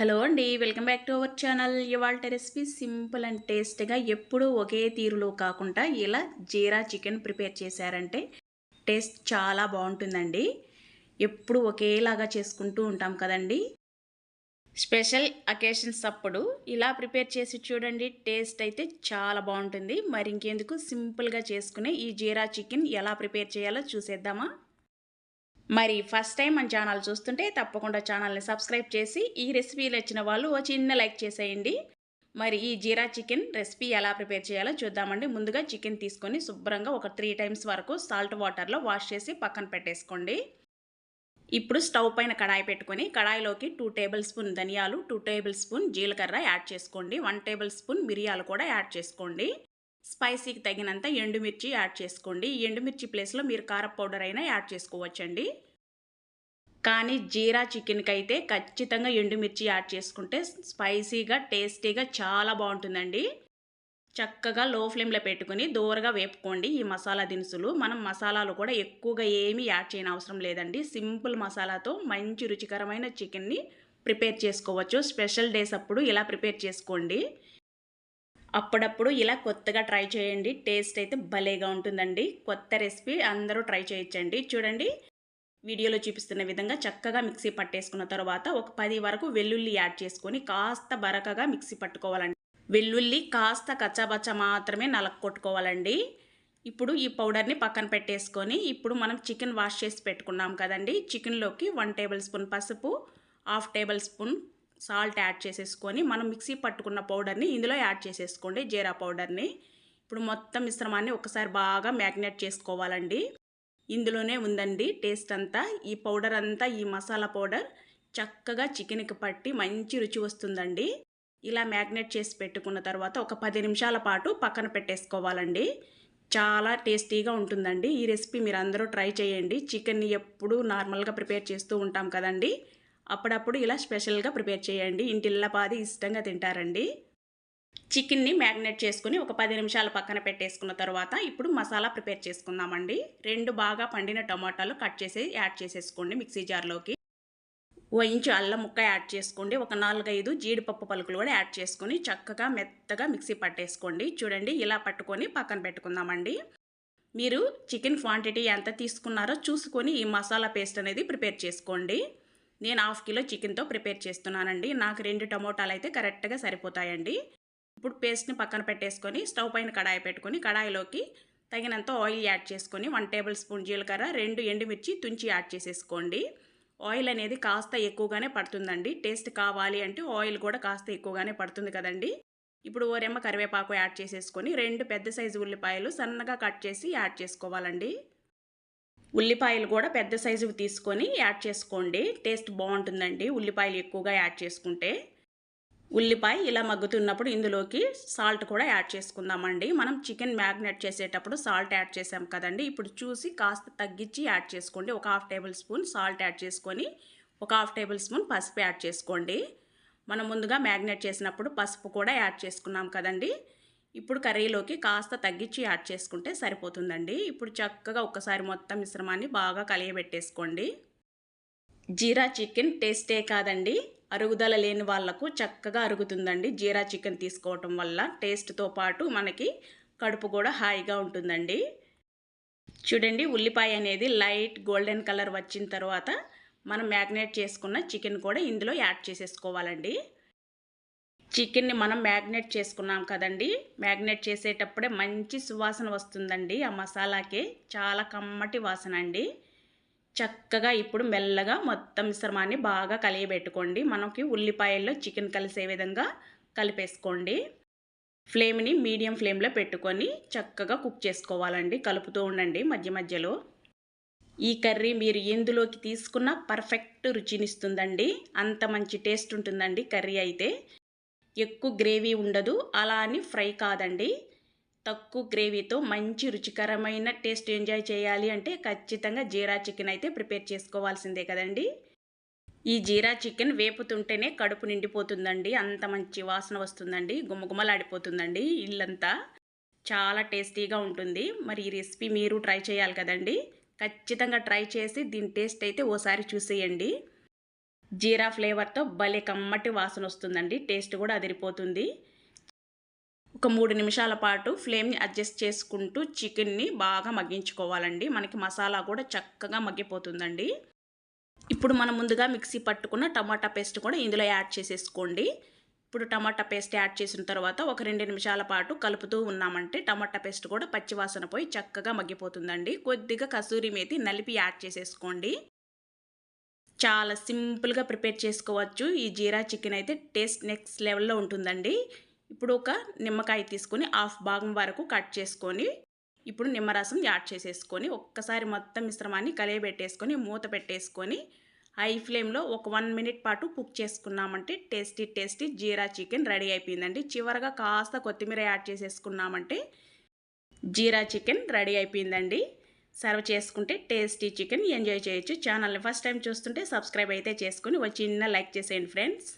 Hello అండి welcome back to our channel. ఇవాళ recipe simple and టేస్ట్గా ఎప్పుడూ ఒకే తీరులో కాకుండా ఇలా జీరా చికెన్ ప్రిపేర్ చేశారంటే టేస్ట్ చాలా బాగుంటుందండి. ఎప్పుడు ఒకేలాగా చేసుకుంటూ ఉంటాం కదండి. స్పెషల్ అకేషన్స్ అప్పుడు ఇలా ప్రిపేర్ చేసి చూడండి టేస్ట్ అయితే చాలా బాగుంటుంది. మరి ఇంకెందుకు సింపుల్గా చేసుకునే ఈ జీరా చికెన్ ఎలా ప్రిపేర్ చేయాలో చూసేద్దామా? మరి ఫస్ట్ టైం మన ఛానల్ చూస్తుంటే తప్పకుండా ఛానల్ని సబ్స్క్రైబ్ చేసి ఈ రెసిపీలు వచ్చిన వాళ్ళు ఓ చిన్న లైక్ చేసేయండి. మరి ఈ జీరా చికెన్ రెసిపీ ఎలా ప్రిపేర్ చేయాలో చూద్దామండి. ముందుగా చికెన్ తీసుకొని శుభ్రంగా ఒక త్రీ టైమ్స్ వరకు సాల్ట్ వాటర్లో వాష్ చేసి పక్కన పెట్టేసుకోండి. ఇప్పుడు స్టవ్ పైన కడాయి పెట్టుకొని కడాయిలోకి టూ టేబుల్ స్పూన్ ధనియాలు టూ టేబుల్ స్పూన్ జీలకర్ర యాడ్ చేసుకోండి. వన్ టేబుల్ స్పూన్ మిరియాలు కూడా యాడ్ చేసుకోండి. స్పైసీకి తగినంత ఎండుమిర్చి యాడ్ చేసుకోండి. ఈ ఎండుమిర్చి ప్లేస్లో మీరు కార పౌడర్ అయినా యాడ్ చేసుకోవచ్చండి. కానీ జీరా చికెన్కి అయితే ఖచ్చితంగా ఎండుమిర్చి యాడ్ చేసుకుంటే స్పైసీగా టేస్టీగా చాలా బాగుంటుందండి. చక్కగా లో ఫ్లేమ్లో పెట్టుకుని దూరగా వేపుకోండి ఈ మసాలా దినుసులు. మనం మసాలాలు కూడా ఎక్కువగా ఏమీ యాడ్ చేయని అవసరం లేదండి. సింపుల్ మసాలాతో మంచి రుచికరమైన చికెన్ని ప్రిపేర్ చేసుకోవచ్చు. స్పెషల్ డేస్ అప్పుడు ఇలా ప్రిపేర్ చేసుకోండి. అప్పుడప్పుడు ఇలా కొత్తగా ట్రై చేయండి. టేస్ట్ అయితే భలేగా ఉంటుందండి. కొత్త రెసిపీ అందరూ ట్రై చేయొచ్చండి. చూడండి. వీడియోలో చూపిస్తున్న విధంగా చక్కగా మిక్సీ పట్టేసుకున్న తర్వాత ఒక పది వరకు వెల్లుల్లి యాడ్ చేసుకొని కాస్త బరకగా మిక్సీ పట్టుకోవాలండి. వెల్లుల్లి కాస్త కచ్చాబచ్చా మాత్రమే నలక కొట్టుకోవాలండి ఇప్పుడు ఈ పౌడర్ని పక్కన పెట్టేసుకొని ఇప్పుడు మనం చికెన్ వాష్ చేసి పెట్టుకున్నాం కదండి. చికెన్లోకి వన్ టేబుల్ స్పూన్ పసుపు half tablespoon salt add చేసేసుకొని మనం మిక్సీ పట్టుకున్న పౌడర్ని ఇందులో యాడ్ చేసేసుకోండి జీరా పౌడర్ని. ఇప్పుడు మొత్తం మిశ్రమాన్ని ఒకసారి బాగా మ్యాగ్నేట్ చేసుకోవాలండి. ఇందులోనే ఉందండి టేస్ట్ అంతా. ఈ పౌడర్ అంతా ఈ మసాలా పౌడర్ చక్కగా చికెన్కి పట్టి మంచి రుచి వస్తుందండి. ఇలా మ్యాగ్నేట్ చేసి పెట్టుకున్న తర్వాత ఒక పది నిమిషాల పాటు పక్కన పెట్టేసుకోవాలండి. చాలా టేస్టీగా ఉంటుందండి. ఈ రెసిపీ మీరు అందరూ ట్రై చేయండి. చికెన్ని ఎప్పుడు నార్మల్గా ప్రిపేర్ చేస్తూ ఉంటాం కదండి. అప్పుడప్పుడు ఇలా స్పెషల్గా ప్రిపేర్ చేయండి. ఇంటిల్లపాది ఇష్టంగా తింటారండి. చికెన్ని మ్యాగ్నేట్ చేసుకుని ఒక పది నిమిషాలు పక్కన పెట్టేసుకున్న తర్వాత ఇప్పుడు మసాలా ప్రిపేర్ చేసుకుందామండి. రెండు బాగా పండిన టమాటాలు కట్ చేసి యాడ్ చేసేసుకోండి మిక్సీ జార్లోకి. ఓ ఇంచు అల్లం ముక్క యాడ్ చేసుకోండి. ఒక నాలుగైదు జీడిపప్పు పలుకులు కూడా యాడ్ చేసుకొని చక్కగా మెత్తగా మిక్సీ పట్టేసుకోండి. చూడండి ఇలా పట్టుకొని పక్కన పెట్టుకుందామండి. మీరు చికెన్ క్వాంటిటీ ఎంత తీసుకున్నారో చూసుకొని ఈ మసాలా పేస్ట్ అనేది ప్రిపేర్ చేసుకోండి. నేను హాఫ్ కిలో చికెన్తో ప్రిపేర్ చేస్తున్నానండి. నాకు రెండు టమోటాలు అయితే కరెక్ట్గా సరిపోతాయండి. ఇప్పుడు పేస్ట్ని పక్కన పెట్టేసుకొని స్టవ్ పైన కడాయి పెట్టుకొని కడాయిలోకి తగినంత ఆయిల్ యాడ్ చేసుకొని వన్ టేబుల్ స్పూన్ జీలకర్ర రెండు ఎండుమిర్చి తుంచి యాడ్ చేసేసుకోండి. ఆయిల్ అనేది కాస్త ఎక్కువగానే పడుతుందండి. టేస్ట్ కావాలి అంటే ఆయిల్ కూడా కాస్త ఎక్కువగానే పడుతుంది కదండి. ఇప్పుడు ఓరెమ్మ కరివేపాకు యాడ్ చేసేసుకొని రెండు పెద్ద సైజు ఉల్లిపాయలు సన్నగా కట్ చేసి యాడ్ చేసుకోవాలండి. ఉల్లిపాయలు కూడా పెద్ద సైజు తీసుకొని యాడ్ చేసుకోండి. టేస్ట్ బాగుంటుందండి. ఉల్లిపాయలు ఎక్కువగా యాడ్ చేసుకుంటే. ఉల్లిపాయ ఇలా మగ్గుతున్నప్పుడు ఇందులోకి సాల్ట్ కూడా యాడ్ చేసుకుందామండి. మనం చికెన్ మ్యాగ్నేట్ చేసేటప్పుడు సాల్ట్ యాడ్ చేసాం కదండి. ఇప్పుడు చూసి కాస్త తగ్గించి యాడ్ చేసుకోండి. ఒక half tablespoon salt add చేసుకొని ఒక హాఫ్ టేబుల్ స్పూన్ పసుపు యాడ్ చేసుకోండి. మనం ముందుగా మ్యాగ్నేట్ చేసినప్పుడు పసుపు కూడా యాడ్ చేసుకున్నాం కదండి. ఇప్పుడు కర్రీలోకి కాస్త తగ్గించి యాడ్ చేసుకుంటే సరిపోతుందండి. ఇప్పుడు చక్కగా ఒక్కసారి మొత్తం మిశ్రమాన్ని బాగా కలియబెట్టేసుకోండి. జీరా చికెన్ టేస్టే కాదండి. అరుగుదల లేని వాళ్ళకు చక్కగా అరుగుతుందండి. జీరా చికెన్ తీసుకోవటం వల్ల టేస్ట్తో పాటు మనకి కడుపు కూడా హాయిగా ఉంటుందండి. చూడండి ఉల్లిపాయ అనేది లైట్ గోల్డెన్ కలర్ వచ్చిన తర్వాత మనం మ్యాగ్నేట్ చేసుకున్న చికెన్ కూడా ఇందులో యాడ్ చేసేసుకోవాలండి. చికెన్ని మనం మ్యాగ్నేట్ చేసుకున్నాం కదండి. మ్యాగ్నేట్ చేసేటప్పుడే మంచి సువాసన వస్తుందండి. ఆ మసాలాకే చాలా కమ్మటి వాసన అండి. చక్కగా ఇప్పుడు మెల్లగా మొత్తం మిశ్రమాన్ని బాగా కలియబెట్టుకోండి. మనకి ఉల్లిపాయల్లో చికెన్ కలిసే విధంగా కలిపేసుకోండి. ఫ్లేమ్ని మీడియం ఫ్లేమ్లో పెట్టుకొని చక్కగా కుక్ చేసుకోవాలండి. కలుపుతూ ఉండండి మధ్య మధ్యలో. ఈ కర్రీ మీరు ఎందులోకి తీసుకున్న పర్ఫెక్ట్ రుచినిస్తుందండి. అంత మంచి టేస్ట్ ఉంటుందండి కర్రీ అయితే. ఎక్కువ గ్రేవీ ఉండదు. అలా అని ఫ్రై కాదండి. తక్కువ గ్రేవీతో మంచి రుచికరమైన టేస్ట్ ఎంజాయ్ చేయాలి అంటే ఖచ్చితంగా జీరా చికెన్ అయితే ప్రిపేర్ చేసుకోవాల్సిందే కదండి. ఈ జీరా చికెన్ వేపుతుంటేనే కడుపు నిండిపోతుందండి. అంత మంచి వాసన వస్తుందండి. గుమ్మగుమ్మలాడిపోతుందండి ఇల్లంతా. చాలా టేస్టీగా ఉంటుంది. మరి ఈ రెసిపీ మీరు ట్రై చేయాలి కదండి. ఖచ్చితంగా ట్రై చేసి దీని టేస్ట్ అయితే ఓసారి చూసేయండి. జీరా ఫ్లేవర్తో భలే కమ్మటి వాసన వస్తుందండి. టేస్ట్ కూడా అదిరిపోతుంది. ఒక మూడు నిమిషాల పాటు ఫ్లేమ్ని అడ్జస్ట్ చేసుకుంటూ చికెన్ని బాగా మగ్గించుకోవాలండి. మనకి మసాలా కూడా చక్కగా మగ్గిపోతుందండి. ఇప్పుడు మనం ముందుగా మిక్సీ పట్టుకున్న టమాటా పేస్ట్ కూడా ఇందులో యాడ్ చేసేసుకోండి. ఇప్పుడు టమాటా పేస్ట్ యాడ్ చేసిన తర్వాత ఒక రెండు నిమిషాల పాటు కలుపుతూ ఉన్నామంటే టమాటా పేస్ట్ కూడా పచ్చివాసన పోయి చక్కగా మగ్గిపోతుందండి. కొద్దిగా కసూరి మేతి నలిపి యాడ్ చేసేసుకోండి. చాలా సింపుల్గా ప్రిపేర్ చేసుకోవచ్చు. ఈ జీరా చికెన్ అయితే టేస్ట్ నెక్స్ట్ లెవెల్లో ఉంటుందండి. ఇప్పుడు ఒక నిమ్మకాయ తీసుకొని హాఫ్ భాగం వరకు కట్ చేసుకొని ఇప్పుడు నిమ్మరసం యాడ్ చేసేసుకొని ఒక్కసారి మొత్తం మిశ్రమాన్ని కలియబెట్టేసుకొని మూత పెట్టేసుకొని హై ఫ్లేమ్లో ఒక వన్ మినిట్ పాటు కుక్ చేసుకున్నామంటే tasty tasty jeera chicken ready అయిపోయిందండి. చివరగా కాస్త కొత్తిమీర యాడ్ చేసేసుకున్నామంటే జీరా చికెన్ రెడీ అయిపోయిందండి. సర్వ్ చేసుకుంటే టేస్టీ చికెన్ ఎంజాయ్ చేయొచ్చు. ఛానల్ని ఫస్ట్ టైం చూస్తుంటే సబ్స్క్రైబ్ అయితే చేసుకుని ఒక చిన్న లైక్ చేసేయండి ఫ్రెండ్స్.